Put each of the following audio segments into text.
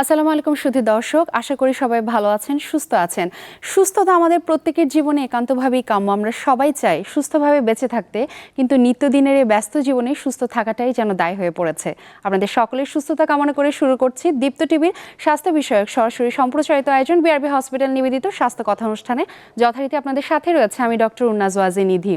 আসসালামু আলাইকুম সুধী দর্শক, আশা করি সবাই ভালো আছেন, সুস্থ আছেন। সুস্থতা আমাদের প্রত্যেকের জীবনে একান্তভাবেই কাম্য, আমরা সবাই চাই সুস্থভাবে বেঁচে থাকতে, কিন্তু নিত্যদিনের এই ব্যস্ত জীবনে সুস্থ থাকাটাই যেন দায় হয়ে পড়েছে। আপনাদের সকলের সুস্থতা কামনা করে শুরু করছি দীপ্ত টিভির স্বাস্থ্য বিষয়ক সরাসরি সম্প্রচারিত আয়োজন বিআরবি হসপিটাল নিবেদিত স্বাস্থ্য কথা অনুষ্ঠানে। যথারীতি আপনাদের সাথে রয়েছে আমি ডক্টর উন্নাজ ওয়াজি নিধি।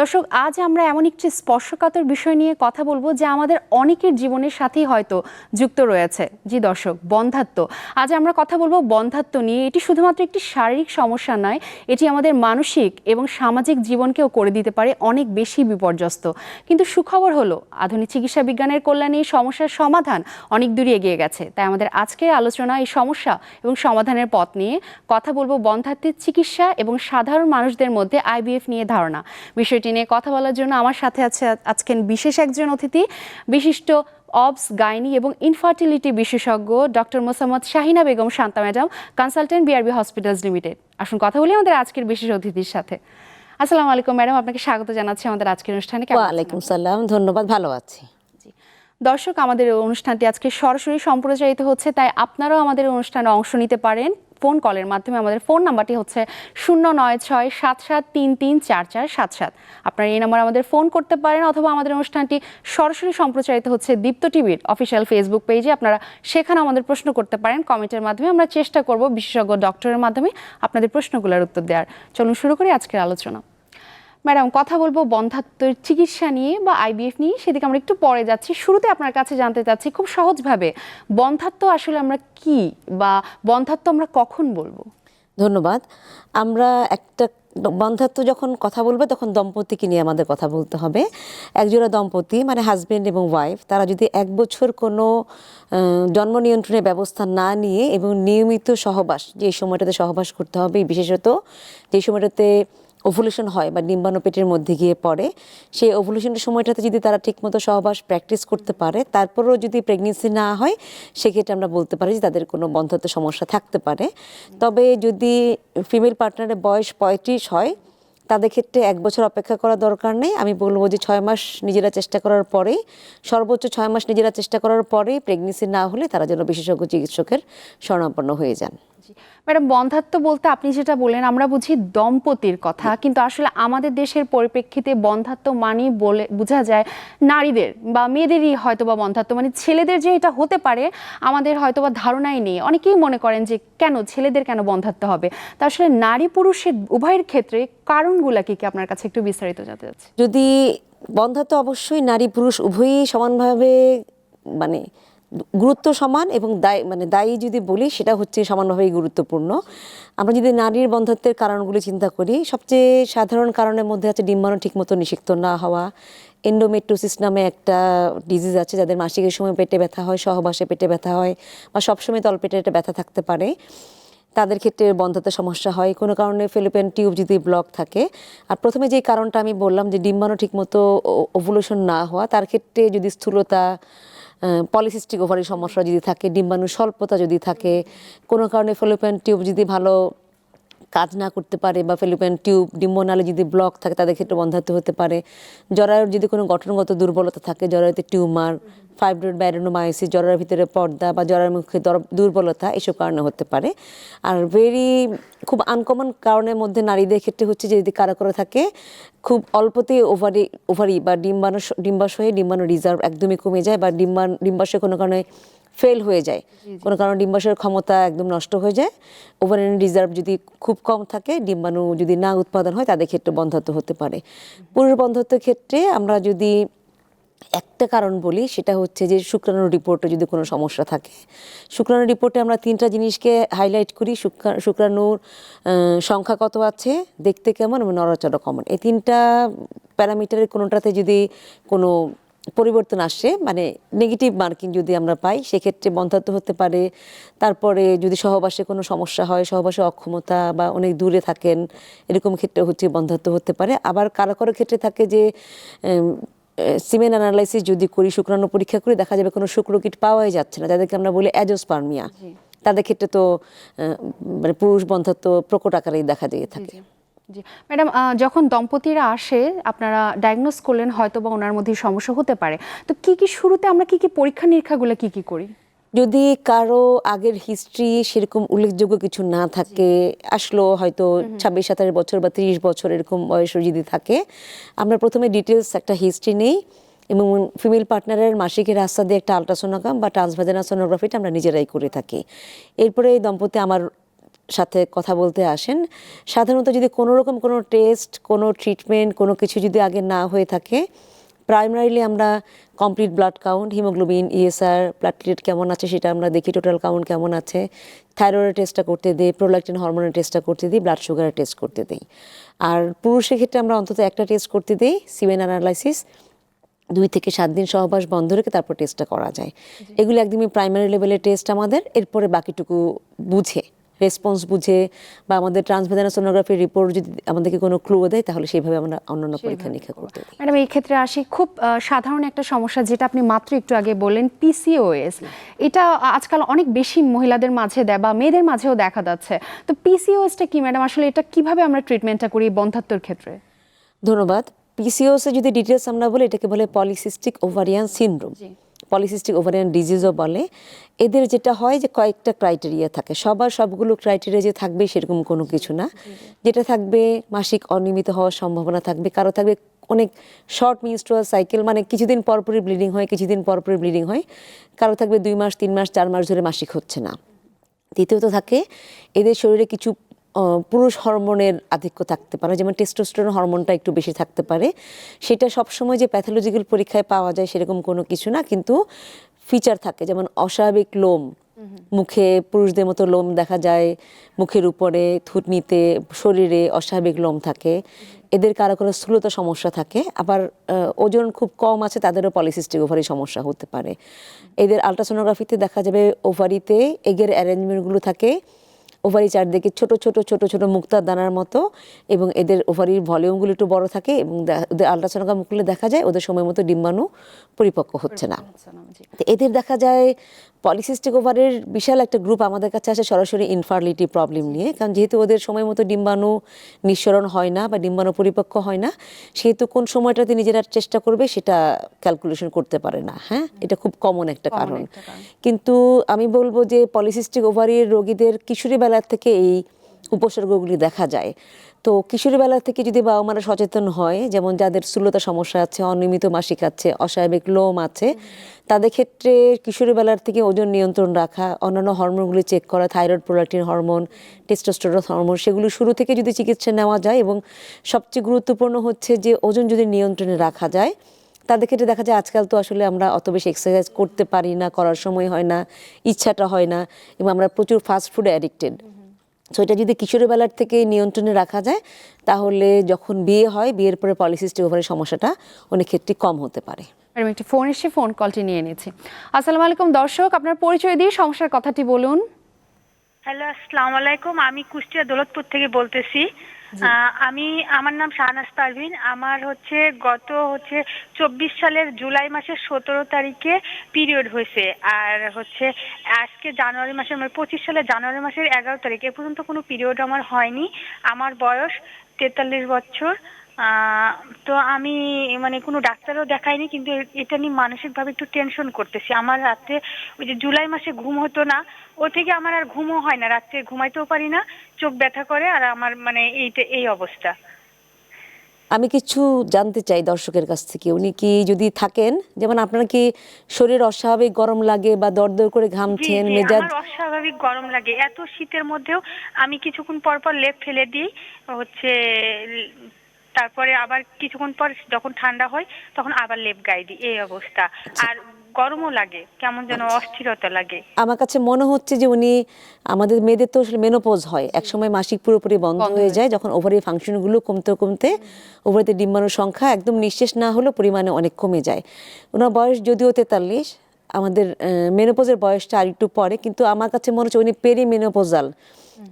দর্শক, আজ আমরা এমন একটি স্পর্শকাতর বিষয় নিয়ে কথা বলব, যা আমাদের অনেকের জীবনের সাথেই হয়তো যুক্ত রয়েছে। জি দর্শক বন্ধাত্ব আজ আমরা কথা বলব বন্ধাত্ব নিয়ে। এটি শুধুমাত্র একটি শারীরিক সমস্যা নয়, এটি আমাদের মানসিক এবং সামাজিক জীবনকেও করে দিতে পারে অনেক বেশি বিপর্যস্ত। কিন্তু সুখবর হলো, আধুনিক চিকিৎসা বিজ্ঞানের কল্যাণে এই সমস্যার সমাধান অনেক দূরে এগিয়ে গেছে। তাই আমাদের আজকের আলোচনা এই সমস্যা এবং সমাধানের পথ নিয়ে কথা বলব বন্ধাত্বের চিকিৎসা এবং সাধারণ মানুষদের মধ্যে আইবিএফ নিয়ে ধারণা। বিষয়টি নিয়ে কথা বলার জন্য আমার সাথে আছে আজকের বিশেষ একজন অতিথি, বিশিষ্ট অবস গাইনি এবং ইনফার্টিলিটি বিশেষজ্ঞ doctor Mosammad Shahina Begum Shanta madam consultant BRB hospitals limited আসুন কথা বলি আমাদের আজকের বিশেষ অতিথির সাথে। আসসালামু আলাইকুম ম্যাডাম আপনাকে স্বাগত জানাচ্ছি আমাদের আজকের অনুষ্ঠানে। ওয়ালাইকুম সালাম ধন্যবাদ ভালো আছি। দর্শক আমাদের অনুষ্ঠানটি আজকে সরাসরি সম্প্রচারিত হচ্ছে তাই আপনারাও আমাদের অনুষ্ঠানে অংশ নিতে পারেন। ফোন কলের মাধ্যমে আমাদের ফোন নাম্বারটি হচ্ছে শূন্য নয় ছয় সাত সাত তিন তিন চার চার সাত সাত। আপনারা এই নাম্বারে আমাদের ফোন করতে পারেন অথবা আমাদের অনুষ্ঠানটি সরাসরি সম্প্রচারিত হচ্ছে দীপ্ত টিভির অফিসিয়াল ফেসবুক পেজে। আপনারা সেখানে আমাদের প্রশ্ন করতে পারেন। কমেন্টের মাধ্যমে আমরা চেষ্টা করব বিশেষজ্ঞ ডক্টরের মাধ্যমে আপনাদের প্রশ্নগুলোর উত্তর দেওয়ার। চলুন শুরু করি আজকের আলোচনা। ম্যাডাম, কথা বলব বন্ধাত্মের চিকিৎসা নিয়ে বা আইবিএফ নিয়ে, সেদিকে আমরা একটু পরে যাচ্ছি। শুরুতে আপনার কাছে জানতে চাচ্ছি খুব সহজভাবে বন্ধাত্ব আসলে আমরা কি বা বন্ধাত্ব আমরা কখন বলব? ধন্যবাদ। আমরা একটা বন্ধাত্ব যখন কথা বলবে, তখন দম্পতিকে নিয়ে আমাদের কথা বলতে হবে। একজোড়া দম্পতি মানে হাজব্যান্ড এবং ওয়াইফ তারা যদি এক বছর কোনো জন্ম নিয়ন্ত্রণের ব্যবস্থা না নিয়ে এবং নিয়মিত সহবাস, যে সময়টাতে সহবাস করতে হবে, বিশেষত যে সময়টাতে ওভুলেশন হয় বা ডিম্বাণু পেটের মধ্যে গিয়ে পড়ে, সেই ওভুলেশনের সময়টাতে যদি তারা ঠিকমতো সহবাস প্র্যাকটিস করতে পারে, তারপরেও যদি প্রেগনেন্সি না হয়, সেক্ষেত্রে আমরা বলতে পারি যে তাদের কোনো বন্ধত্ব সমস্যা থাকতে পারে। তবে যদি ফিমেল পার্টনারের বয়স পঁয়ত্রিশ হয়, তাদের ক্ষেত্রে এক বছর অপেক্ষা করা দরকার নেই। আমি বলব যে ছয় মাস নিজেরা চেষ্টা করার পরেই, সর্বোচ্চ ছয় মাস নিজেরা চেষ্টা করার পরেই প্রেগনেন্সি না হলে তারা যেন বিশেষজ্ঞ চিকিৎসকের শরণাপন্ন হয়ে যান। ম্যাডাম বন্ধাত্ব বলতে আপনি যেটা বললেন, আমরা বুঝি দম্পতির কথা, কিন্তু আসলে আমাদের দেশের পরিপ্রেক্ষিতে বন্ধাত্ব মানে বলে, বোঝা যায় নারীদের বা মেয়েদেরই হয়তো বা বন্ধাত্ব মানে ছেলেদের যে এটা হতে পারে, আমাদের হয়তো বা ধারণাই নেই। অনেকেই মনে করেন যে কেন ছেলেদের কেন বন্ধাত্ব হবে? তা আসলে নারী পুরুষের উভয়ের ক্ষেত্রে কারণগুলা কি কি আপনার কাছে একটু বিস্তারিত জানতে চাচ্ছি? যদি বন্ধাত্ব অবশ্যই নারী পুরুষ উভয়ই সমানভাবে মানে গুরুত্ব সমান এবং দায় মানে দায়ী যদি বলি, সেটা হচ্ছে সমানভাবেই গুরুত্বপূর্ণ। আমরা যদি নারীর বন্ধত্বের কারণগুলি চিন্তা করি, সবচেয়ে সাধারণ কারণের মধ্যে আছে ডিম্বাণু ঠিকমতো নিষিক্ত না হওয়া। এন্ডোমেট্রোসিস নামে একটা ডিজিজ আছে, যাদের মাসিকের সময় পেটে ব্যথা হয়, সহবাসে পেটে ব্যথা হয় বা সবসময় তলপেটে একটা ব্যথা থাকতে পারে। তাদের ক্ষেত্রে বন্ধাতে সমস্যা হয়। কোনো কারণে ফিলিপিন টিউব যদি ব্লক থাকে, আর প্রথমে যে কারণটা আমি বললাম যে ডিম্বাণু ঠিকমতো ওভুলেশন না হওয়া, তার ক্ষেত্রে যদি স্থূলতা পলিসিস্টিক ওভারি সমস্যা যদি থাকে ডিম্বাণু স্বল্পতা যদি থাকে, কোনো কারণে ফেলোপেন টিউব যদি ভালো কাজ না করতে পারে বা ফেলিপিয়ান টিউব, ডিম্বনালে যদি ব্লক থাকে তাদের ক্ষেত্রে বন্ধাত্ম হতে পারে। জরায়ুর যদি কোনো গঠনগত দুর্বলতা থাকে, জরায়ুতে টিউমার, ফাইব্রয়েড ব্যারোনোমায়োসিস জরার ভিতরে পর্দা বা জরার মুখে দুর্বলতা এসব কারণে হতে পারে। আর ভেরি খুব আনকমন কারণের মধ্যে নারীদের ক্ষেত্রে হচ্ছে যে যদি কারও কারও থাকে, খুব অল্পতেই ওভারি ওভারি বা ডিম্বাণু ডিম্বাশয়ে ডিম্বাণু রিজার্ভ একদমই কমে যায় বা ডিম্বাণ, ডিম্বাশয়ে কোনো কারণে ফেল হয়ে যায়। কোনো কারণে ডিম্বাশয়ের ক্ষমতা একদম নষ্ট হয়ে যায়। ওভারিয়ান রিজার্ভ যদি খুব কম থাকে ডিম্বাণু যদি না উৎপাদন হয় তাদের ক্ষেত্রে বন্ধত্ব হতে পারে। পুরুষ বন্ধত্বের ক্ষেত্রে আমরা যদি একটা কারণ বলি সেটা হচ্ছে যে শুক্রাণু রিপোর্টে যদি কোনো সমস্যা থাকে শুক্রাণু রিপোর্টে আমরা তিনটা জিনিসকে হাইলাইট করি। শুক্রা- শুক্রাণুর সংখ্যা কত আছে দেখতে কেমন এবং নড়াচড়া কেমন। এই তিনটা প্যারামিটারের কোনোটাতে যদি কোনো পরিবর্তন আসে মানে নেগেটিভ মার্কিং যদি আমরা পাই সেক্ষেত্রে বন্ধাত্ব হতে পারে। তারপরে যদি সহবাসে কোনো সমস্যা হয় সহবাসে অক্ষমতা বা অনেক দূরে থাকেন এরকম ক্ষেত্রে হচ্ছে বন্ধাত্ব হতে পারে। আবার কারও কারও ক্ষেত্রে থাকে যে সিমেন অ্যানালাইসিস যদি করি শুক্রাণু পরীক্ষা করি দেখা যাবে কোনো শুক্রকিট পাওয়াই যাচ্ছে না। যাদেরকে আমরা বলি অ্যাজোস্পার্মিয়া। তাদের ক্ষেত্রে তো মানে পুরুষ বন্ধাত্ব প্রকট আকারেই দেখা দিয়ে থাকে। জি। ম্যাডাম যখন দম্পতিরা আসে আপনারা ডায়াগনোস করলেন হয়তো বা ওনার মধ্যে সমস্যা হতে পারে। তো কি কি শুরুতে আমরা কি কি পরীক্ষা নিরীক্ষাগুলো কি কি করি? যদি কারও আগের হিস্ট্রি সেরকম উল্লেখযোগ্য কিছু না থাকে আসলো হয়তো ছাব্বিশ সাতাশ বছর বা তিরিশ বছর এরকম বয়সও যদি থাকে আমরা প্রথমে ডিটেলস একটা হিস্ট্রি নেই এবং ফিমেল পার্টনারের মাসিকের রাস্তা দিয়ে একটা আলট্রাসোনোগ্রাম বা ট্রান্সভাজেনা সোনোগ্রাফিটা আমরা নিজেরাই করে থাকি। এরপরে এই দম্পতি আমার সাথে কথা বলতে আসেন। সাধারণত যদি কোনো রকম কোনো টেস্ট কোনো ট্রিটমেন্ট কোনো কিছু যদি আগে না হয়ে থাকে প্রাইমারিলি আমরা complete blood count haemoglobin ESR platelet কেমন আছে সেটা আমরা দেখি টোটাল কাউন্ট কেমন আছে থাইরয়েডের টেস্টটা করতে দিই প্রোলাক্টিন হরমোনের টেস্টটা করতে দিই ব্লাড সুগারের টেস্ট করতে দিই। আর পুরুষের ক্ষেত্রে আমরা অন্তত একটা টেস্ট করতে দিই সিমেন অ্যানালাইসিস দুই থেকে সাত দিন সহবাস বন্ধ রেখে তারপর টেস্টটা করা যায়। এগুলো একদমই প্রাইমারি লেভেলের টেস্ট আমাদের এরপরে বাকিটুকু বুঝে। রেসপন্স বুঝে বা আমাদের ট্রান্সভেদানা সোনোগ্রাফির রিপোর্ট যদি আমাদেরকে কোনো ক্লু দেয় তাহলে সেইভাবে আমরা অন্যান্য পরীক্ষা নিরীক্ষা করতে ম্যাডাম এই ক্ষেত্রে আসি খুব সাধারণ একটা সমস্যা যেটা আপনি মাত্র একটু আগে বললেন পিসিওএস এটা আজকাল অনেক বেশি মহিলাদের মাঝে দেয় বা মেয়েদের মাঝেও দেখা যাচ্ছে। তো পিসিওএসটা কি ম্যাডাম? আসলে এটা কীভাবে আমরা ট্রিটমেন্টটা করি বন্ধাত্মর ক্ষেত্রে? ধন্যবাদ। পিসিওসে যদি ডিটেলস আমরা বলি এটাকে বলে polycystic ovarian syndrome polycystic ovarian ডিজিজও বলে, এদের যেটা হয় যে কয়েকটা ক্রাইটেরিয়া থাকে। সবার সবগুলো ক্রাইটেরিয়া যে থাকবে সেরকম কোনো কিছু না। যেটা থাকবে মাসিক অনিয়মিত হওয়ার সম্ভাবনা থাকবে, কারও থাকবে অনেক শর্ট মিনস্ট্রুয়াল সাইকেল মানে কিছুদিন পরপরই ব্লিডিং হয়, কিছুদিন পরপরই ব্লিডিং হয়। কারও থাকবে দুই মাস, তিন মাস, চার মাস ধরে মাসিক হচ্ছে না। দ্বিতীয়ত থাকে, এদের শরীরে কিছু পুরুষ হরমোনের আধিক্য থাকতে পারে, যেমন টেস্টোস্টেরন হরমোনটা একটু বেশি থাকতে পারে। সেটা সবসময় যে প্যাথোলজিক্যাল পরীক্ষায় পাওয়া যায় সেরকম কোনো কিছু না, কিন্তু ফিচার থাকে, যেমন অস্বাভাবিক লোম। মুখে পুরুষদের মতো লোম দেখা যায়, মুখের উপরে, থুতনিতে, শরীরে অস্বাভাবিক লোম থাকে। এদের কারও কারও স্থূলতা সমস্যা থাকে, আবার ওজন খুব কম আছে, তাদেরও পলিসিস্টিক ওভারি সমস্যা হতে পারে। এদের আলট্রাসোনোগ্রাফিতে দেখা যাবে ওভারিতে এগের অ্যারেঞ্জমেন্টগুলো থাকে। ওভারি চারদিকে ছোট ছোট ছোট ছোট মুক্তার দানার মতো এবং এদের ওভারির ভলিউমগুলো একটু বড় থাকে এবং ওদের আল্ট্রাসোনোগ্রাম করলে দেখা যায় ওদের সময় মতো ডিম্বাণু পরিপক্ক হচ্ছে না। এদের দেখা যায় পলিসিস্টিক ওভারের বিশাল একটা গ্রুপ আমাদের কাছে আসে সরাসরি ইনফার্টিলিটি প্রবলেম নিয়ে। কারণ যেহেতু ওদের সময় মতো ডিম্বাণু নিঃসরণ হয় না বা ডিম্বাণু পরিপক্ক হয় না সেহেতু কোন সময়টাতে নিজেরা চেষ্টা করবে সেটা ক্যালকুলেশন করতে পারে না হ্যাঁ? এটা খুব কমন একটা কারণ। কিন্তু আমি বলব যে পলিসিস্টিক ওভারের রোগীদের কিশোরী বেলার থেকে এই উপসর্গগুলি দেখা যায়। তো কিশোরী বেলা থেকে যদি বাবা মারা সচেতন হয়, যেমন যাদের স্থূলতা সমস্যা আছে, অনিয়মিত মাসিক আছে, অস্বাভাবিক লোম আছে, তাদের ক্ষেত্রে কিশোরী বেলার থেকে ওজন নিয়ন্ত্রণ রাখা, অন্যান্য হরমোনগুলি চেক করা, thyroid, prolactin hormone testosterone hormone, সেগুলো শুরু থেকে যদি চিকিৎসা নেওয়া যায় এবং সবচেয়ে গুরুত্বপূর্ণ হচ্ছে যে ওজন যদি নিয়ন্ত্রণে রাখা যায়, তাদের ক্ষেত্রে দেখা যায় আজকাল তো আসলে আমরা অত বেশি এক্সারসাইজ করতে পারি না, করার সময় হয় না, ইচ্ছাটা হয় না এবং আমরা প্রচুর ফাস্ট ফুডে অ্যাডিক্টেড সো এটা যদি কিশোরী বেলার থেকে নিয়ন্ত্রণে রাখা যায় তাহলে যখন বিয়ে হয় বিয়ের পরে পলিসিস্টিক ওভারের সমস্যাটা অনেক ক্ষেত্রে কম হতে পারে। ম্যাডাম একটি ফোন এসে ফোন কলটি নিয়ে নিয়েছি আসসালামু আলাইকুম দর্শক আপনার পরিচয় দিয়ে সমস্যার কথাটি বলুন। হ্যালো আসসালামু আলাইকুম। আমি কুষ্টিয়া দৌলতপুর থেকে বলতেছি। আমি, আমার নাম শাহনাজ পারভিন। আমার হচ্ছে গত হচ্ছে চব্বিশ সালের জুলাই মাসের সতেরো তারিখে পিরিয়ড হয়েছে। আর হচ্ছে আজকে জানুয়ারি মাসের মানে পঁচিশ সালের জানুয়ারি মাসের এগারো তারিখ, এ পর্যন্ত কোনো পিরিয়ড আমার হয়নি। আমার বয়স তেতাল্লিশ বছর। তো আমি মানে কোনো ডাক্তারও দেখাইনি কিন্তু এটা নিয়ে মানসিকভাবে একটু টেনশন করতেছি। আমার রাতে ওই যে জুলাই মাসে ঘুম হতো না ও থেকে আমার আর ঘুমও হয় না। রাত্রে ঘুমাইতেও পারি না চোখ ব্যথা করে আর আমার মানে এইটা এই অবস্থা। আমি কিছু জানতে চাই দর্শকের কাছ থেকে। উনি কি যদি থাকেন যেমন আপনার কি শরীর অস্বাভাবিক গরম লাগে বা দরদর করে ঘামছেন মেজাজ অস্বাভাবিক গরম লাগে। এত শীতের মধ্যেও আমি কিছুক্ষণ পর পর লেপ ফেলে দিই হচ্ছে তারপরে আবার কিছুক্ষণ পর যখন ঠান্ডা হয় তখন আবার লেপ গায়ে দিই এই অবস্থা। আর গরমও লাগে কেমন যেন অস্থিরতা লাগে। আমার কাছে মনে হচ্ছে যে উনি আমাদের মেয়েদের তো আসলে মেনোপজ হয়। একসময় মাসিক পুরোপুরি বন্ধ হয়ে যায় যখন ওভারি ফাংশনগুলো কমতে কমতে ওভারিতে ডিম্বাণুর সংখ্যা একদম নিঃশেষ না হলেও পরিমাণে অনেক কমে যায়। ওনার বয়স যদিও তেতাল্লিশ আমাদের মেনোপোজের বয়সটা আর একটু পরে, কিন্তু আমার কাছে মনে হচ্ছে উনি পেরি মেনোপোজাল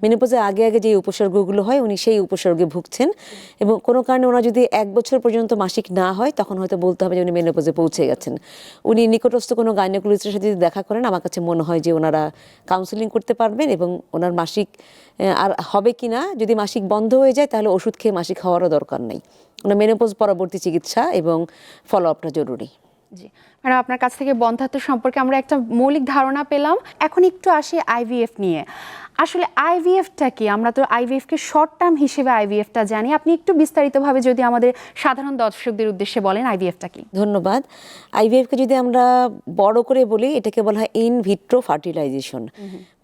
মেনোপোজের আগে আগে যে উপসর্গগুলো হয়, উনি সেই উপসর্গে ভুগছেন। এবং কোনো কারণে ওনার যদি এক বছর পর্যন্ত মাসিক না হয়, তখন হয়তো বলতে হবে যে উনি মেনোপোজে পৌঁছে গেছেন। উনি নিকটস্থ কোনো গাইনোকোলজিস্টের সাথে যদি দেখা করেন, আমার কাছে মনে হয় যে ওনারা কাউন্সিলিং করতে পারবেন এবং ওনার মাসিক আর হবে কি না, যদি মাসিক বন্ধ হয়ে যায়, তাহলে ওষুধ খেয়ে মাসিক হওয়ারও দরকার নেই। ওনার মেনোপোজ পরবর্তী চিকিৎসা এবং ফলো আপটা জরুরি। জি। ম্যাডাম আপনার কাছ থেকে বন্ধাত্ব সম্পর্কে আমরা একটা মৌলিক ধারণা পেলাম। এখন একটু আসি আইভিএফ নিয়ে। আসলে আইভিএফটা কি? আমরা তো আইভিএফকে শর্ট টার্ম হিসেবে আইভিএফটা জানি। আপনি একটু বিস্তারিতভাবে যদি আমাদের সাধারণ দর্শকদের উদ্দেশ্যে বলেন আইভিএফটা কি? ধন্যবাদ। আইভিএফকে যদি আমরা বড় করে বলি এটাকে বলা হয় ইন ভিট্রো ফার্টিলাইজেশন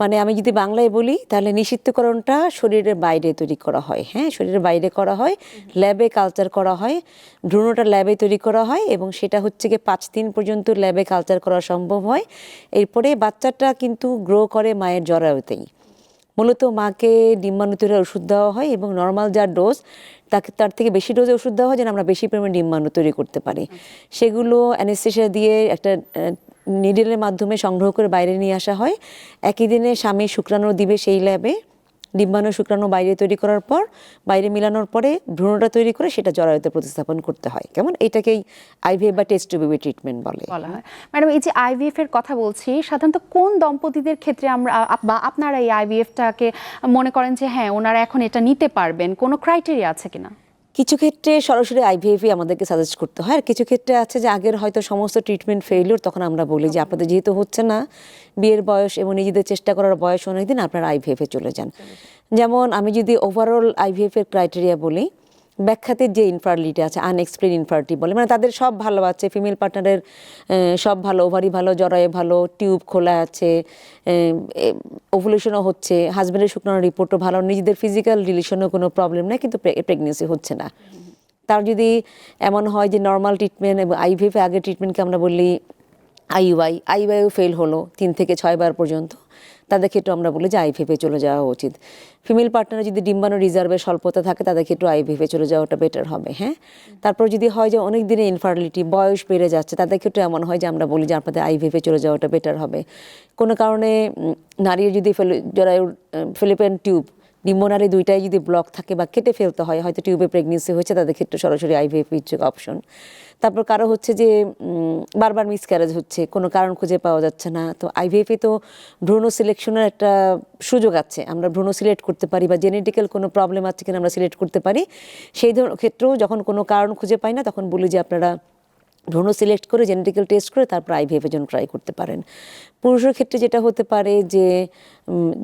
মানে আমি যদি বাংলায় বলি তাহলে নিষিদ্ধকরণটা শরীরের বাইরে তৈরি করা হয়। হ্যাঁ শরীরের বাইরে করা হয় ল্যাবে কালচার করা হয় ভ্রূণটা ল্যাবে তৈরি করা হয় এবং সেটা হচ্ছে গিয়ে পাঁচ দিন পর্যন্ত ল্যাবে কালচার করা সম্ভব হয়। এরপরে বাচ্চাটা কিন্তু গ্রো করে মায়ের জরায়ুতেই। মূলত মাকে ডিম্বাণু তৈরির ওষুধ দেওয়া হয় এবং নর্মাল যার ডোজ তাকে তার থেকে বেশি ডোজে ওষুধ দেওয়া হয় যেন আমরা বেশি পরিমাণে ডিম্বাণু তৈরি করতে পারি। সেগুলো অ্যানেস্থেশিয়া দিয়ে একটা নিডেলের মাধ্যমে সংগ্রহ করে বাইরে নিয়ে আসা হয়। একই দিনে স্বামী শুক্রাণু দিবে সেই ল্যাবে। ডিম্বাণু শুক্রাণু বাইরে তৈরি করার পর, বাইরে মিলানোর পরে ভ্রূণটা তৈরি করে সেটা জরায়ুতে প্রতিস্থাপন করতে হয়। কেমন? এটাকেই আইভিএফ বা টেস্ট বেবি ট্রিটমেন্ট বলে। ম্যাডাম, এই যে আইভিএফ এর কথা বলছি, সাধারণত কোন দম্পতিদের ক্ষেত্রে আমরা বা আপনারা এই আইভিএফটাকে মনে করেন যে হ্যাঁ ওনারা এখন এটা নিতে পারবেন? কোনো ক্রাইটেরিয়া আছে কিনা? কিছু ক্ষেত্রে সরাসরি আইভিএফই আমাদেরকে সাজেস্ট করতে হয়। আর কিছু ক্ষেত্রে আছে যে আগের হয়তো সমস্ত ট্রিটমেন্ট ফেলিওর তখন আমরা বলি যে আপনাদের যেহেতু হচ্ছে না বিয়ের বয়স এবং নিজেদের চেষ্টা করার বয়স অনেকদিন আপনারা আইভিএফে চলে যান। যেমন আমি যদি ওভারঅল আইভিএফ এর ক্রাইটেরিয়া বলি ব্যাখ্যাতের যে ইনফার্টিলিটি আছে আনএক্সপ্লেন ইনফার্টি বলে মানে তাদের সব ভালো আছে ফিমেল পার্টনারের সব ভালো ওভারি ভালো, জরায়ে ভালো টিউব খোলা আছে ওভুলেশনও হচ্ছে হাজব্যান্ডের শুকনো রিপোর্টও ভালো, নিজেদের ফিজিক্যাল রিলেশনও কোনো প্রবলেম নেই, কিন্তু প্রেগনেন্সি হচ্ছে না। তার যদি এমন হয় যে নর্মাল ট্রিটমেন্ট এবং আইভিএফ আগে ট্রিটমেন্টকে আমরা বলি আইইউআই আইইউআইও ফেল হলো তিন থেকে ছয়বার পর্যন্ত। তাদের ক্ষেত্রে আমরা বলি যে আইভিএফে চলে যাওয়া উচিত। ফিমেল পার্টনারে যদি ডিম্বানো রিজার্ভের স্বল্পতা থাকে তাদের ক্ষেত্রে আইভিএফে চলে যাওয়াটা বেটার হবে হ্যাঁ? তারপর যদি হয় যে অনেক দিনে ইনফার্টিলিটি বয়স বেড়ে যাচ্ছে তাদের ক্ষেত্রে এমন হয় যে আমরা বলি যে আপনাদের আইভিএফে চলে যাওয়াটা বেটার হবে। কোনো কারণে নারীর যদি জরায়ুর ফিলিপেন টিউব নিম্বনারি দুইটাই যদি ব্লক থাকে বা কেটে ফেলতে হয়, হয়তো টিউবে প্রেগনেন্সি হয়েছে, তাদের ক্ষেত্রে সরাসরি আইভিএফ ইচ্ছুক অপশন তারপর কারও হচ্ছে যে বারবার মিসক্যারেজ হচ্ছে, কোনো কারণ খুঁজে পাওয়া যাচ্ছে না, তো আইভিএফে তো ভ্রূণ সিলেকশনের একটা সুযোগ আছে। আমরা ভ্রূণ সিলেক্ট করতে পারি বা জেনেটিক্যাল কোনো প্রবলেম আছে কিনা আমরা সিলেক্ট করতে পারি, সেই ধরনের ক্ষেত্রেও যখন কোনো কারণ খুঁজে পাই না, তখন বলি যে আপনারা ভ্রূণ সিলেক্ট করে জেনেটিক্যাল টেস্ট করে তারপর আইভিএফের জন্য ট্রাই করতে পারেন। পুরুষের ক্ষেত্রে যেটা হতে পারে যে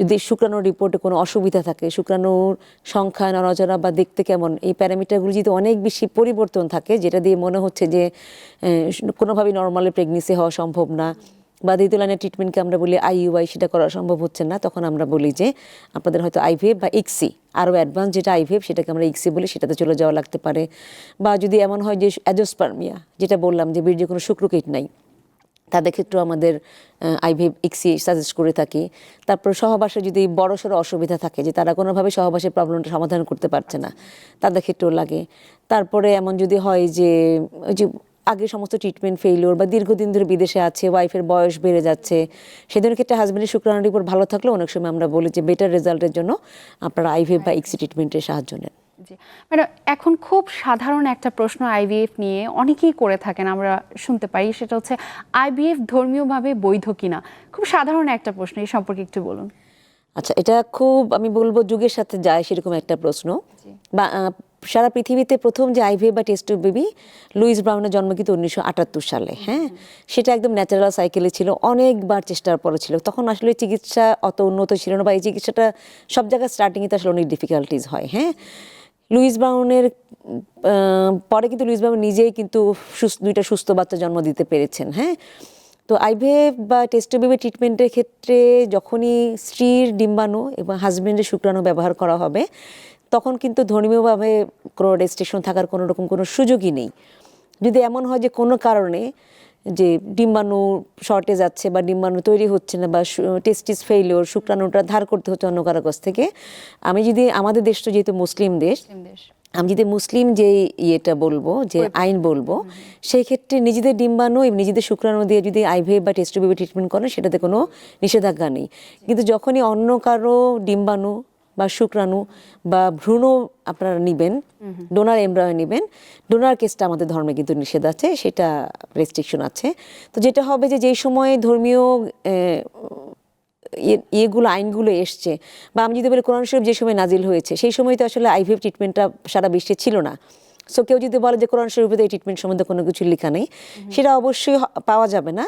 যদি শুক্রাণুর রিপোর্টে কোনো অসুবিধা থাকে, শুক্রাণুর সংখ্যা নড়াচড়া বা দেখতে কেমন, এই প্যারামিটারগুলি যদি অনেক বেশি পরিবর্তন থাকে, যেটা দিয়ে মনে হচ্ছে যে কোনোভাবেই নর্মালি প্রেগনেন্সি হওয়া সম্ভব না বা দ্বিতীয় লাইনের ট্রিটমেন্টকে আমরা বলি আইইউআই সেটা করা সম্ভব হচ্ছে না। তখন আমরা বলি যে আপনাদের হয়তো আইভিএফ বা ইক্সি আরও অ্যাডভান্স যেটা আইভিএফ সেটাকে আমরা ইক্সি বলি, সেটাতে চলে যাওয়া লাগতে পারে। বা যদি এমন হয় যে অ্যাজোস্পার্মিয়া, যেটা বললাম যে বীর্যে কোনো শুক্রকীট নাই, তাদের ক্ষেত্রেও আমাদের আইভি ইক্সি সাজেস্ট করে থাকি। তারপর সহবাসে যদি বড় সড়ো অসুবিধা থাকে, যে তারা কোনোভাবে সহবাসের প্রবলেমটা সমাধান করতে পারছে না, তাদের ক্ষেত্রেও লাগে। তারপরে এমন যদি হয় যে, ওই যে আগে সমস্ত ট্রিটমেন্ট ফেইলিওর বা দীর্ঘদিন ধরে বিদেশে আছে ওয়াইফের বয়স বেড়ে যাচ্ছে সেদিনের ক্ষেত্রে হাজব্যান্ডের শুক্রাণুর রিপোর্ট ভালো থাকলেও অনেক সময় আমরা বলি যে বেটার রেজাল্টের জন্য আপনারা আইভি বা ইক্সি ট্রিটমেন্টের সাহায্য নেন। জি। ম্যাডাম এখন খুব সাধারণ একটা প্রশ্ন আইভিএফ নিয়ে অনেকেই করে থাকেন আমরা শুনতে পাই সেটা হচ্ছে আইভিএফ ধর্মীয়ভাবে বৈধ কিনা? খুব সাধারণ একটা প্রশ্ন এই সম্পর্কে একটু বলুন। আচ্ছা এটা খুব আমি বলব যুগের সাথে যায় সেরকম একটা প্রশ্ন। বা সারা পৃথিবীতে প্রথম যে আইভি বা টেস্ট বেবি লুইস ব্রাউনের জন্ম কিন্তু উনিশশো আটাত্তর সালে হ্যাঁ? সেটা একদম ন্যাচারাল সাইকেলে ছিল, অনেকবার চেষ্টার পরে ছিল। তখন আসলে চিকিৎসা অত উন্নত ছিল না বা এই চিকিৎসাটা সব জায়গায় স্টার্টিংয়ে তো আসলে অনেক ডিফিকাল্টিস হয় হ্যাঁ? লুইস ব্রাউনের পরে কিন্তু লুইস ব্রাউন নিজেই কিন্তু দুইটা সুস্থ বাচ্চা জন্ম দিতে পেরেছেন হ্যাঁ? তো আইভিএফ বা টেস্টোবেবি ট্রিটমেন্টের ক্ষেত্রে যখনই স্ত্রীর ডিম্বাণু এবং হাজবেন্ডের শুক্রাণু ব্যবহার করা হবে তখন কিন্তু ধর্মীয়ভাবে কোনো রেস্ট্রিকশন থাকার কোনো রকম কোনো সুযোগই নেই। যদি এমন হয় যে কোনো কারণে যে ডিম্বাণু শর্টেজ আছে বা ডিম্বাণু তৈরি হচ্ছে না বা টেস্টিস ফেইলিওর শুক্রাণুটা ধার করতে হচ্ছে অন্য কারও কাছ থেকে আমি যদি আমাদের দেশ তো যেহেতু মুসলিম দেশ আমি যদি মুসলিম যে ইয়েটা বলব যে আইন বলব সেই ক্ষেত্রে নিজেদের ডিম্বাণু এবং নিজেদের শুক্রাণু দিয়ে যদি আইভি বা টেস্টোবেবি ট্রিটমেন্ট করেন সেটাতে কোনো নিষেধাজ্ঞা নেই। কিন্তু যখনই অন্য কারও ডিম্বাণু বা শুক্রাণু বা ভ্রূণ আপনারা নেবেন, ডোনার এমব্রয় নেবেন। ডোনার কেসটা আমাদের ধর্মে কিন্তু নিষেধ আছে, সেটা রেস্ট্রিকশন আছে। তো যেটা হবে যে যেই সময়ে ধর্মীয় ইয়ে- ইয়েগুলো, আইনগুলো এসছে, বা আমি যদি বলি কোরআন শরীফ যে সময় নাজিল হয়েছে, সেই সময় তো আসলে আইভিএফ ট্রিটমেন্টটা সারা বিশ্বে ছিল না। সো কেউ যদি বলে যে কোরআন শরীফে এই ট্রিটমেন্ট সম্বন্ধে কোনো কিছু লেখা নেই সেটা অবশ্যই পাওয়া যাবে না।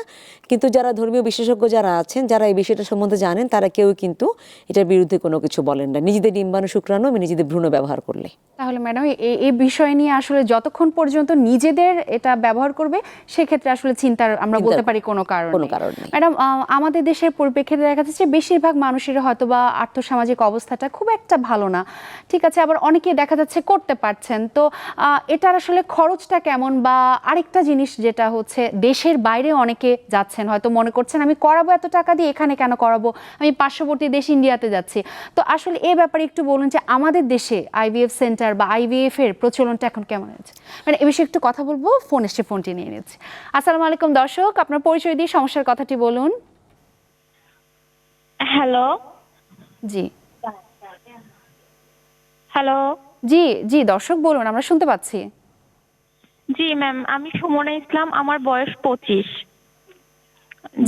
কিন্তু যারা ধর্মীয় বিশেষজ্ঞ যারা আছেন যারা এই বিষয়টা সম্বন্ধে জানেন তারা কেউ কিন্তু এটার বিরুদ্ধে কোনো কিছু বলেন না। নিজেদের ডিম্বাণু শুক্রাণু এবং নিজেদের ভ্রূণ ব্যবহার করলে। তাহলে ম্যাডাম এই বিষয় নিয়ে আসলে যতক্ষণ পর্যন্ত নিজেদের এটা ব্যবহার করবে সেক্ষেত্রে আসলে চিন্তার আমরা বলতে পারি কোনো কারণ কোনো কারণ নেই। ম্যাডাম আমাদের দেশের পরিপ্রেক্ষিতে দেখা যাচ্ছে বেশিরভাগ মানুষের হয়তো বা আর্থসামাজিক অবস্থাটা খুব একটা ভালো না। ঠিক আছে আবার অনেকে দেখা যাচ্ছে করতে পারছেন। তো এটার আসলে খরচটা কেমন বা আরেকটা জিনিস যেটা হচ্ছে দেশের বাইরে অনেকে যাচ্ছেন হয়তো মনে করছেন আমি করাবো এত টাকা দিয়ে এখানে কেন করাবো? আমি পার্শ্ববর্তী দেশ ইন্ডিয়াতে যাচ্ছি। তো আসলে এ ব্যাপারে একটু বলুন যে আমাদের দেশে আইভিএফ সেন্টার বা আইভিএফ এর প্রচলনটা এখন কেমন আছে মানে এ বিষয়ে একটু কথা বলব ফোন এসে ফোনটি নিয়ে নিচ্ছি। আসসালামু আলাইকুম দর্শক আপনার পরিচয় দিয়ে সমস্যার কথাটি বলুন। হ্যালো জি। হ্যালো জি জি দর্শক বলুন আমরা শুনতে পাচ্ছি। জি ম্যাম আমি সুমনা ইসলাম আমার বয়স পঁচিশ।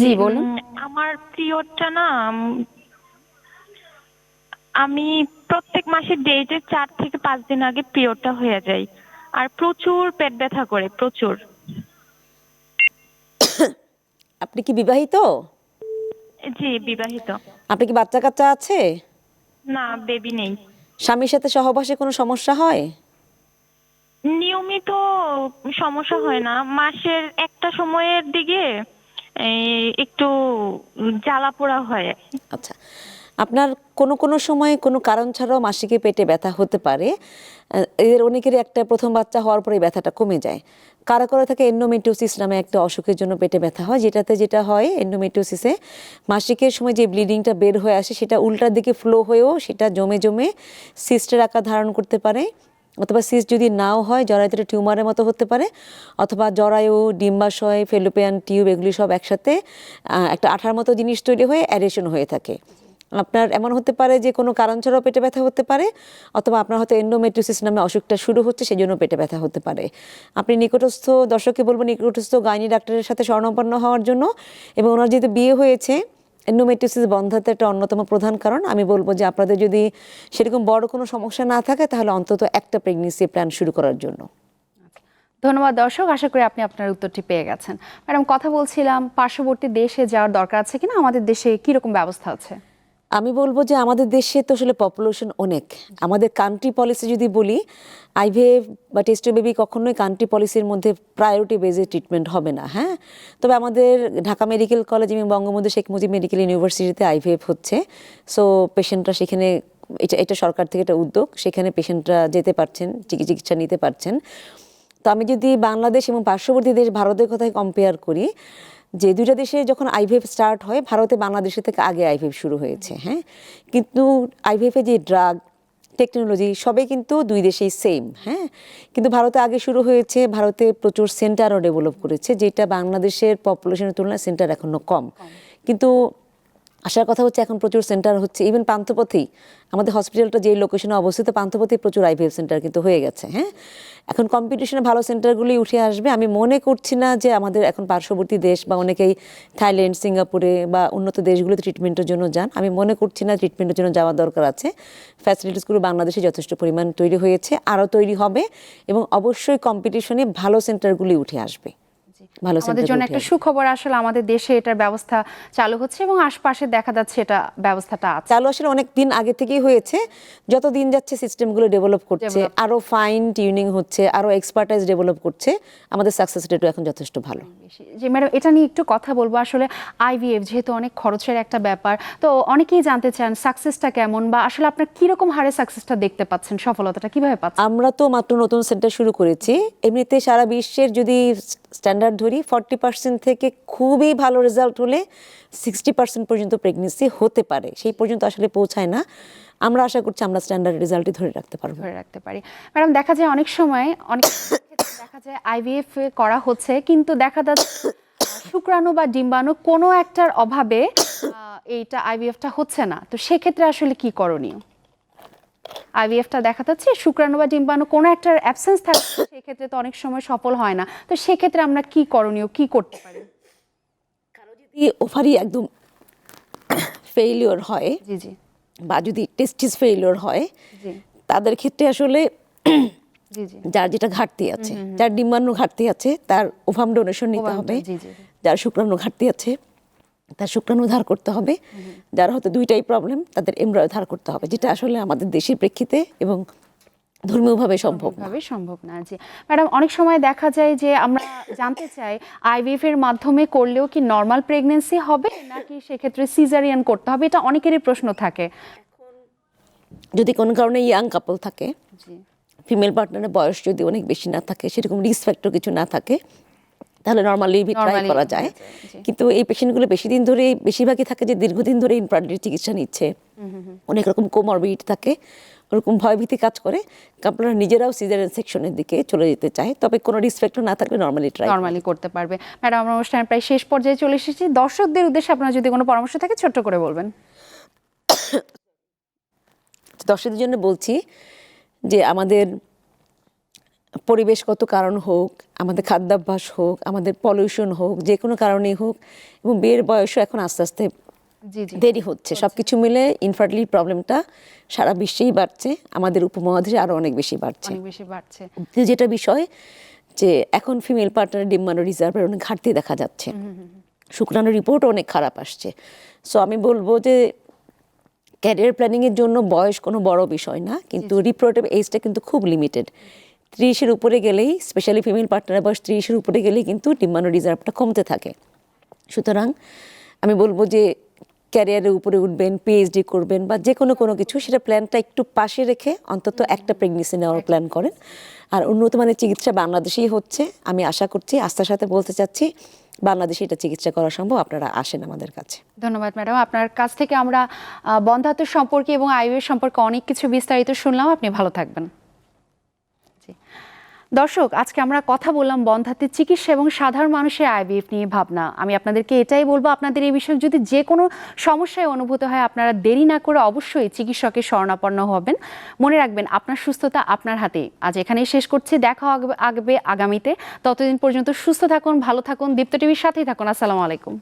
জি বলুন। আমার পিরিয়ডটা না আমি প্রত্যেক মাসে ডেটের চার থেকে পাঁচ দিন আগে পিরিয়ডটা হয়ে যায়। আর প্রচুর পেট ব্যথা করে প্রচুর। আপনি কি বিবাহিত? জি বিবাহিত। আপনি কি বাচ্চা কাচ্চা আছে? না বেবি নেই। স্বামীর সাথে সহবাসে কোনো সমস্যা হয়? নিয়মিত সমস্যা হয় না। মাসের একটা সময়ের দিকে একটু জ্বালা পোড়া হয়। আচ্ছা। আপনার কোনো কোনো সময় কোনো কারণ ছাড়াও মাসিকে পেটে ব্যথা হতে পারে এদের অনেকেরই একটা প্রথম বাচ্চা হওয়ার পরে ব্যথাটা কমে যায়। কারা করে থাকে এন্ডোমেটিওসিস নামে একটা অসুখের জন্য পেটে ব্যথা হয়, যেটাতে যেটা হয় এন্ডোমেটিওসিসে মাসিকের সময় যে ব্লিডিংটা বের হয়ে আসে সেটা উল্টার দিকে ফ্লো হয়েও সেটা জমে জমে সিস্টের আকার ধারণ করতে পারে। অথবা সিস যদি নাও হয়, জরায়ুতে টিউমারের মতো হতে পারে, অথবা জরায়ু, ডিম্বাশয় ফেলোপিয়ান টিউব এগুলি সব একসাথে একটা আঠার মতো জিনিস তৈরি হয়ে অ্যারেশন হয়ে থাকে। আপনার এমন হতে পারে যে কোনো কারণ ছাড়াও পেটে ব্যথা হতে পারে, অথবা আপনার হয়তো এন্ডোমেট্রিসিস নামে অসুখটা শুরু হচ্ছে সেই জন্য পেটে ব্যথা হতে পারে। আপনি নিকটস্থ দর্শককে বলব, নিকটস্থ গাইনি ডাক্তারের সাথে স্বর্ণপন্ন হওয়ার জন্য, এবং ওনার যেহেতু বিয়ে হয়েছে এন্ডোমেট্রিসিস বন্ধাতে একটা অন্যতম প্রধান কারণ। আমি বলব যে আপনাদের যদি সেরকম বড় কোনো সমস্যা না থাকে, তাহলে অন্তত একটা প্রেগনেন্সি প্ল্যান শুরু করার জন্য। ধন্যবাদ দর্শক, আশা করি আপনি আপনার উত্তরটি পেয়ে গেছেন। ম্যাডাম, কথা বলছিলাম, পার্শ্ববর্তী দেশে যাওয়ার দরকার আছে কিনা? আমাদের দেশে কীরকম ব্যবস্থা আছে? আমি বলব যে আমাদের দেশে তো আসলে পপুলেশন অনেক। আমাদের কান্ট্রি পলিসি যদি বলি আইভিএফ বা টেস্টো বেবি কখনোই কান্ট্রি পলিসির মধ্যে প্রায়োরিটি বেজে ট্রিটমেন্ট হবে না হ্যাঁ? তবে আমাদের ঢাকা মেডিকেল কলেজ এবং বঙ্গবন্ধু শেখ মুজিব মেডিকেল ইউনিভার্সিটিতে আইভিএফ হচ্ছে। সো পেশেন্টরা সেখানে, এটা এটা সরকার থেকে একটা উদ্যোগ, সেখানে পেশেন্টরা যেতে পারছেন চিকিৎসা নিতে পারছেন। তো আমি যদি বাংলাদেশ এবং পার্শ্ববর্তী দেশ ভারতের কথায় কম্পেয়ার করি যে দুইটা দেশে যখন আইভিএফ স্টার্ট হয়, ভারতে বাংলাদেশের থেকে আগে আইভিএফ শুরু হয়েছে হ্যাঁ? কিন্তু আইভিএফে যে ড্রাগ, টেকনোলজি সবে কিন্তু দুই দেশেই সেম হ্যাঁ? কিন্তু ভারতে আগে শুরু হয়েছে, ভারতে প্রচুর সেন্টারও ডেভেলপ করেছে, যেটা বাংলাদেশের পপুলেশনের তুলনায় সেন্টার এখনও কম। কিন্তু আসার কথা হচ্ছে এখন প্রচুর সেন্টার হচ্ছে ইভেন পান্থপথেই। আমাদের হসপিটালটা যে লোকেশনে অবস্থিত পান্থপথে প্রচুর আইভিএফ সেন্টার কিন্তু হয়ে গেছে হ্যাঁ? এখন কম্পিটিশনে ভালো সেন্টারগুলি উঠে আসবে। আমি মনে করছি না যে আমাদের এখন পার্শ্ববর্তী দেশ বা অনেকেই থাইল্যান্ড, সিঙ্গাপুরে বা উন্নত দেশগুলোতে ট্রিটমেন্টের জন্য যান। আমি মনে করছি না ট্রিটমেন্টের জন্য যাওয়া দরকার আছে। ফ্যাসিলিটিসগুলো বাংলাদেশে যথেষ্ট পরিমাণ তৈরি হয়েছে, আরও তৈরি হবে এবং অবশ্যই কম্পিটিশনে ভালো সেন্টারগুলি উঠে আসবে। ভালো আমাদের জন্য একটা সুখবর আসলে আমাদের দেশে এটার ব্যবস্থা চালু হচ্ছে এবং আশপাশে দেখা যাচ্ছে এটা ব্যবস্থাটা আছে। চালু আসলে অনেক দিন আগে থেকেই হয়েছে। যত দিন যাচ্ছে সিস্টেমগুলো ডেভেলপ করছে আরও ফাইন টিউনিং হচ্ছে আরও এক্সপার্টাইজ ডেভেলপ করছে আমাদের সাকসেস রেটও এখন যথেষ্ট ভালো। যে ম্যাডাম এটা নিয়ে একটু কথা বলব। আসলে আইভিএফ যেহেতু অনেক খরচের একটা ব্যাপার তো অনেকেই জানতে চান সাকসেসটা কেমন বা আসলে আপনার কীরকম হারে সাকসেসটা দেখতে পাচ্ছেন সফলতাটা কীভাবে পাচ্ছেন? আমরা তো মাত্র নতুন সেন্টার শুরু করেছি। এমনিতে সারা বিশ্বের যদি স্ট্যান্ডার্ড ধরি ফর্টি পার্সেন্ট থেকে খুবই ভালো রেজাল্ট হলে সিক্সটি পার্সেন্ট পর্যন্ত প্রেগনেন্সি হতে পারে। সেই পর্যন্ত আসলে পৌঁছায় না। আমরা আশা করছি আমরা স্ট্যান্ডার্ড রেজাল্টই ধরে রাখতে পারব। ধরে রাখতে পারি। ম্যাডাম, দেখা যায় অনেক সময়, অনেক দেখা যায় আইভিএফ করা হচ্ছে, কিন্তু দেখা যাচ্ছে শুক্রাণু বা ডিম্বাণু কোনো একটার অভাবে এইটা আইভিএফটা হচ্ছে না। তো সেক্ষেত্রে আসলে কি করণীয়? আইভিএফটা দেখা যাচ্ছে শুক্রাণু বা ডিম্বাণু কোনো একটার অ্যাবসেন্স থাকছে সেক্ষেত্রে তো অনেক সময় সফল হয় না। তো সেক্ষেত্রে আমরা কি করণীয় কি করতে পারি? যদি ওভারি একদম ফেইলিওর হয় জি জি। বা যদি টেস্টিস ফেইলিওর হয় জি। তাদের ক্ষেত্রে আসলে জি জি। যার যেটা ঘাটতি আছে যার ডিম্বাণু ঘাটতি আছে তার ওভাম ডোনেশন নিতে হবে। যার শুক্রাণু ঘাটতি আছে তার শুক্রাণু ধার করতে হবে। যার হয়তো দুইটাই প্রবলেম তাদের এমব্রয় ধার করতে হবে যেটা আসলে আমাদের দেশের প্রেক্ষিতে এবং ধর্মীয়ভাবে সম্ভব ভাবে সম্ভব না জি। ম্যাডাম অনেক সময় দেখা যায় যে আমরা জানতে চাই আইভিএফ এর মাধ্যমে করলেও কি নর্মাল প্রেগন্যান্সি হবে নাকি সেক্ষেত্রে সিজারিয়ান করতে হবে? এটা অনেকেরই প্রশ্ন থাকে। যদি কোনো কারণে ইয়াং কাপল থাকে জি। ফিমেল পার্টনারের বয়স যদি অনেক বেশি না থাকে সেরকম রিস্ক ফ্যাক্টর কিছু না থাকে তাহলে নর্মালি ট্রাই করা যায়। যায়, কিন্তু এই পেশেন্টগুলো বেশি দিন ধরে বেশিরভাগই থাকে যে দীর্ঘদিন ধরে ইনফ্রান্টের চিকিৎসা নিচ্ছে। অনেক রকম কোমরবিড থাকে ওরকম ভয়ভীতি কাজ করে কাপড়রা নিজেরাও সিজারেন সেকশনের দিকে চলে যেতে চায়। তবে কোনো রিস্ক না থাকলে নর্মালি ট্রাই নর্মালি করতে পারবে। ম্যাডাম আমরা অনুষ্ঠান প্রায় শেষ পর্যায়ে চলে এসেছি। দর্শকদের উদ্দেশ্যে আপনার যদি কোনো পরামর্শ থাকে ছোট্ট করে বলবেন। দর্শকদের জন্য বলছি যে আমাদের পরিবেশগত কারণ হোক আমাদের খাদ্যাভ্যাস হোক আমাদের পলিউশন হোক যে কোনো কারণেই হোক এবং বিয়ের বয়সও এখন আস্তে আস্তে দেরি হচ্ছে। সব কিছু মিলে ইনফার্টিলিটি প্রবলেমটা সারা বিশ্বেই বাড়ছে আমাদের উপমহাদেশে আরও অনেক বেশি বাড়ছে। বেশি বাড়ছে। যেটা বিষয় যে এখন ফিমেল পার্টনার ডিম্বাণু রিজার্ভের অনেক ঘাটতি দেখা যাচ্ছে। শুক্রাণু রিপোর্টও অনেক খারাপ আসছে। সো আমি বলব যে ক্যারিয়ার প্ল্যানিংয়ের জন্য বয়স কোনো বড় বিষয় না কিন্তু রিপ্রোডাক্টিভ এজটা কিন্তু খুব লিমিটেড ত্রিশের উপরে গেলেই স্পেশালি ফিমেল পার্টনারের বয়স ত্রিশের উপরে গেলেই কিন্তু ডিম্বাণু রিজার্ভটা কমতে থাকে। সুতরাং আমি বলব যে ক্যারিয়ারের উপরে উঠবেন পিএইচডি করবেন বা যে কোনো কোনো কিছু, সেটা প্ল্যানটা একটু পাশে রেখে অন্তত একটা প্রেগনেন্সি নেওয়ার প্ল্যান করেন। আর উন্নত মানের চিকিৎসা বাংলাদেশেই হচ্ছে, আমি আশা করছি, আস্থার সাথে বলতে চাচ্ছি, বাংলাদেশে এটা চিকিৎসা করা সম্ভব, আপনারা আসেন আমাদের কাছে। ধন্যবাদ ম্যাডাম, আপনার কাছ থেকে আমরা বন্ধাত্ম সম্পর্কে এবং আইভিএফ সম্পর্কে অনেক কিছু বিস্তারিত শুনলাম, আপনি ভালো থাকবেন। দর্শক, আজকে আমরা কথা বললাম বন্ধাত্মের চিকিৎসা এবং সাধারণ মানুষের আইভিএফ নিয়ে ভাবনা। আমি আপনাদেরকে এটাই বলব, আপনাদের এই বিষয়ে যদি যে কোনো সমস্যায় অনুভূত হয়, আপনারা দেরি না করে অবশ্যই চিকিৎসকের শরণাপন্ন হবেন। মনে রাখবেন, আপনার সুস্থতা আপনার হাতে আজ এখানেই শেষ করছি, দেখা আগবে আগামীতে। ততদিন পর্যন্ত সুস্থ থাকুন, ভালো থাকুন, দীপ্ত টিভির সাথেই থাকুন। আসসালামু আলাইকুম।